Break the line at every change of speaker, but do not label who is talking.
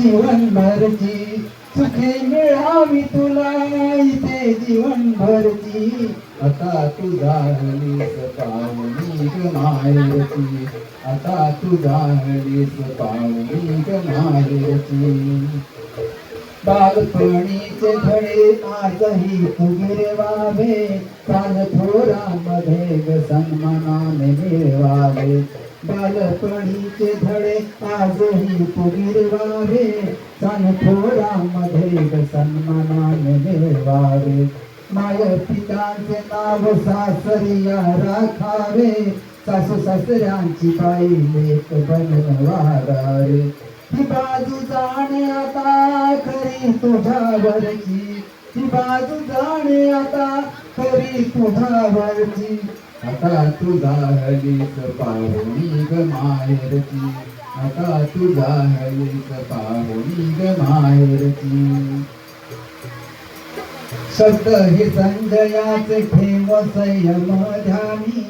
जीवनभरची सुखी मिळावी तुला. इथे जीवनभरची आता तू झालीस पावनी ग आता तू झालीस पावनी ग बालपणीचे धडे आजही उगिरवावे प्राण थोरामध्ये ग सन्मानाने मिळवावे. बालपणीचे धडे आजही तुगिरवावे सन थोरामध्ये सन्मानाने मिळवावे माय पितांचे नाव सासरिया राखावे सासू सासऱ्यांची बाई लेक बनवारावे. ही बाजू जाणे आता खरी तुझ्यावरची ही बाजू जाणे आता खरी तुझ्यावरची आता तुझा हलीस पाहुणी ग माहेरची. आता तुझा हलीस पाहुणी ग माहेरची. शब्द हे संजयाचे ठेव संयम ध्यानी.